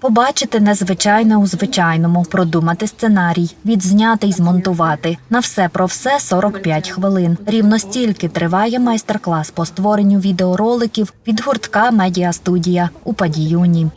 Побачити незвичайне у звичайному, продумати сценарій, відзняти й змонтувати. На все про все 45 хвилин. Рівно стільки триває майстер-клас по створенню відеороликів від гуртка Медіастудія у Падіюні.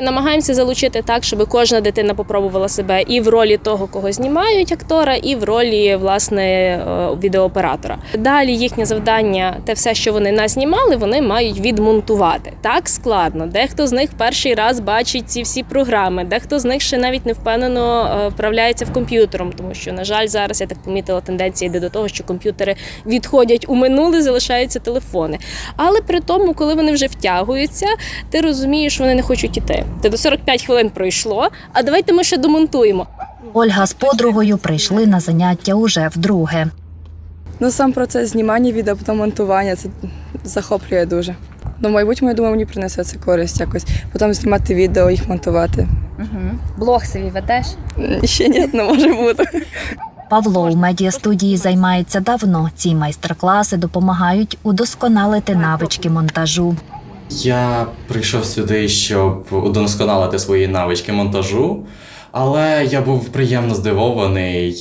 Намагаємося залучити так, щоб кожна дитина попробувала себе і в ролі того, кого знімають актора, і в ролі власне е, відеооператора. Далі їхнє завдання, те все, що вони назнімали, вони мають відмонтувати. Так складно. Дехто з них перший раз бачить ці всі програми, дехто з них ще навіть не впевнено е, вправляється в комп'ютером, тому що, на жаль, зараз я так помітила, тенденція йде до того, що комп'ютери відходять у минуле, залишаються телефони. Але при тому, коли вони вже втягуються, ти розумієш, вони не хочуть іти. Ти до 45 хвилин пройшло, а давайте ми ще домонтуємо. Ольга з подругою прийшли на заняття уже вдруге. Ну, сам процес знімання відео, потім монтування це захоплює дуже. Ну, в майбутньому, я думаю, мені принесе це користь якось. Потім знімати відео, їх монтувати. Угу. Блог собі ведеш? Ще ні, не може бути. Павло у медіастудії займається давно. Ці майстер-класи допомагають удосконалити навички монтажу. Я прийшов сюди, щоб удосконалити свої навички монтажу, але я був приємно здивований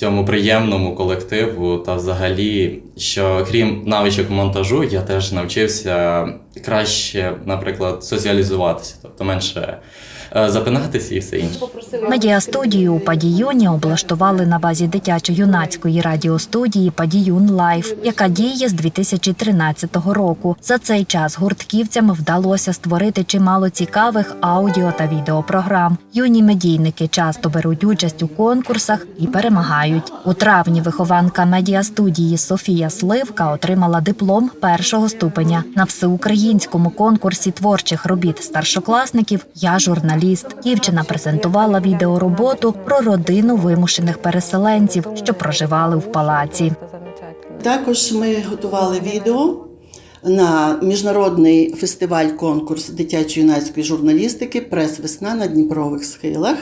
цьому приємному колективу та взагалі, що крім навичок монтажу, я теж навчився краще, наприклад, соціалізуватися, тобто менше е, запинатися і все інше. Медіастудію у Падіюні облаштували на базі дитячо-юнацької радіостудії Падіюн Лайф, яка діє з 2013 року. За цей час гуртківцям вдалося створити чимало цікавих аудіо та відеопрограм. Юні медійники часто беруть участь у конкурсах і перемагають. У травні вихованка медіастудії Софія Сливка отримала диплом першого ступеня на всеукраїнському конкурсі творчих робіт старшокласників. Я журналіст. Дівчина презентувала відеороботу про родину вимушених переселенців, що проживали в палаці. Також ми готували відео на міжнародний фестиваль-конкурс дитячо-юнацької журналістики Прес-весна на Дніпрових схилах,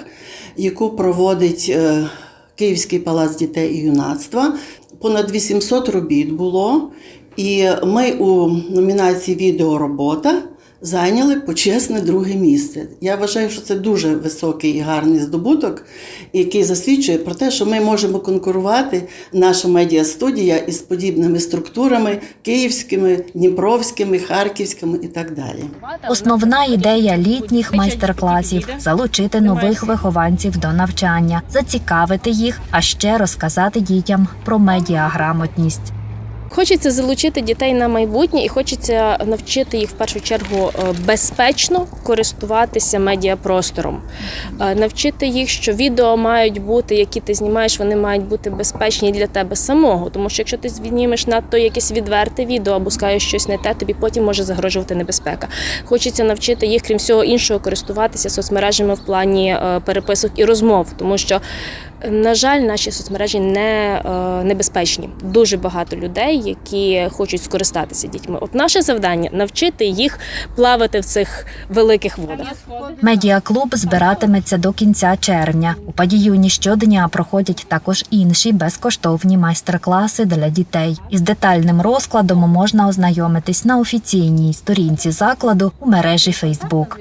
яку проводить е, Київський палац дітей і юнацтва. Понад 800 робіт було, і ми у номінації Відеоробота зайняли почесне друге місце. Я вважаю, що це дуже високий і гарний здобуток, який засвідчує про те, що ми можемо конкурувати наша медіастудія із подібними структурами київськими, дніпровськими, харківськими і так далі. Основна ідея літніх майстер-класів залучити нових вихованців до навчання, зацікавити їх, а ще розказати дітям про медіаграмотність. Хочеться залучити дітей на майбутнє і хочеться навчити їх в першу чергу е, безпечно користуватися медіапростором, Е, навчити їх, що відео мають бути, які ти знімаєш, вони мають бути безпечні для тебе самого. Тому що якщо ти знімеш надто якесь відверте відео або скажеш щось не те, тобі потім може загрожувати небезпека. Хочеться навчити їх, крім всього іншого, користуватися соцмережами в плані е, переписок і розмов, тому що. На жаль, наші соцмережі не небезпечні. Дуже багато які хочуть скористатися дітьми. От наше завдання навчити їх плавати в цих великих водах. Медіаклуб збиратиметься до кінця червня. У падіюні щодня проходять також інші безкоштовні майстер-класи для дітей. Із детальним розкладом можна ознайомитись на офіційній сторінці закладу у мережі Фейсбук.